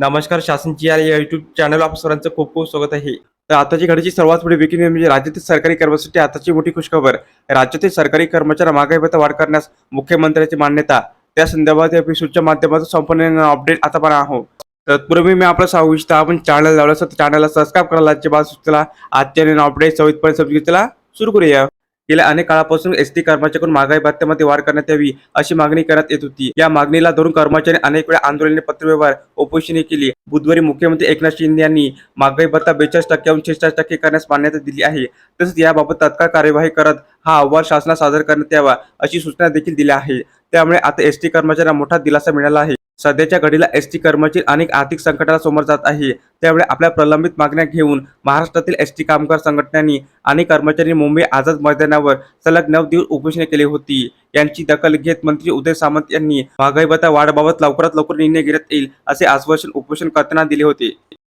नमस्कार शासनची या YouTube channel आप सरांचं खूप खूप स्वागत आहे. तर आताची घडीची सर्वात मोठी विकी म्हणजे राज्यातील सरकारी कर्मचाऱ्यांसाठी आताची मोठी खुशखबर. राज्यातील सरकारी कर्मचारी महागाई भत्ता वाढ करण्यास मुख्यमंत्र्यांची मान्यता. त्या संदर्भात या एपिसोडच्या माध्यमातून संपूर्ण अपडेट आता पण आहोत. तत्पूर्वी मी आपलं सांगू इच्छितो आपण चॅनल लावलं तर चॅनलला सबस्क्राईब करायला अजिबात सुचला आजच्या अपडेट सवितपणे समजून घेतला सुरू करूया. गेल्या अनेक काळापासून एस टी कर्मचाऱ्यांकडून महागाई भत्त्यामध्ये वाढ करण्यात यावी अशी मागणी करण्यात येत होती. या मागणीला धरून कर्मचारी अनेक वेळा आंदोलने पत्रव्यवहार उपोषणे केली. बुधवारी मुख्यमंत्री एकनाथ शिंदे यांनी महागाई भत्ता बेचाळीस टक्क्याहून शेहेचाळीस टक्के करण्यास मान्यता दिली आहे. तसेच याबाबत तत्काळ कार्यवाही करत हा अहवाल शासनात सादर करण्यात यावा अशी सूचना देखील दिल्या आहे. त्यामुळे आता एस टी कर्मचाऱ्यांना मोठा दिलासा मिळाला आहे. सध्याच्या घडीला एस टी कर्मचारी अनेक आर्थिक संकटाला समोर जात आहे. त्यामुळे आपल्या प्रलंबित मागण्या घेऊन महाराष्ट्रातील एस टी कामगार संघटनांनी आणि कर्मचारी मुंबई आझाद मैदानावर सलग नऊ दिवस उपोषणे केली होती. यांची दखल घेत मंत्री उदय सामंत यांनी महागाई भत्ता वाढबाबत लवकरात लवकर निर्णय घेण्यात येईल असे आश्वासन उपोषण करताना दिले होते.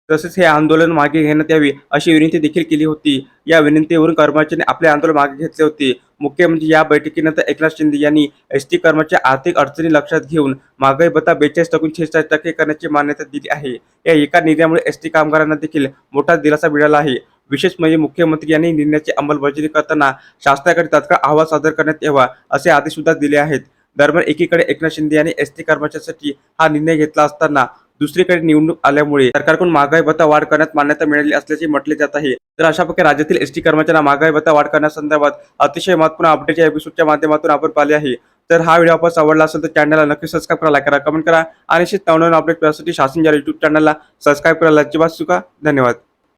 तसेच हे आंदोलन मागे घेण्यात यावे अशी विनंती देखील केली होती. या विनंतीवरून कर्मचाऱ्यांनी आपले आंदोलन मागे घेतले होते. मुख्य म्हणजे या बैठकीनंतर एकनाथ शिंदे यांनी एस टी कर्मचारी आर्थिक अडचणी लक्षात घेऊन महागाई भत्ता बेचाळीस टक्के शेहेचाळीस टक्के करण्याची मान्यता दिली आहे. या एका निर्णयामुळे एस टी कामगारांना देखील मोठा दिलासा मिळाला आहे. विशेष म्हणजे मुख्यमंत्री यांनी निर्णयाची अंमलबजावणी करताना शासनाकडे तात्काळ अहवाल सादर करण्यात यावा असे आदेश सुद्धा दिले आहेत. दरम्यान एकीकडे एकनाथ शिंदे यांनी एस टी कर्मचाऱ्यांसाठी हा निर्णय घेतला असताना दुसरीकडे निवडणूक आल्यामुळे सरकारकडून महागाई भत्ता वाढ करण्यात मान्यता मिळाली असल्याचे म्हटले जात आहे. तर अशा प्रकारे राज्यातील एस टी कर्मचाऱ्यांना महागाई भत्ता वाढ करण्यासंदर्भात अतिशय महत्त्वपूर्ण अपडेट या एपिसोडच्या माध्यमातून आपण पाहिले आहे. तर हा व्हिडिओ आपण आवडला असेल तर चॅनलला नक्की सबस्क्राईब करा करा कमेंट करा आणि नवनवीन अपडेट मिळण्यासाठी शासन या युट्यूब चॅनलला सबस्क्राईब करायला अजिबात चुका धन्यवाद.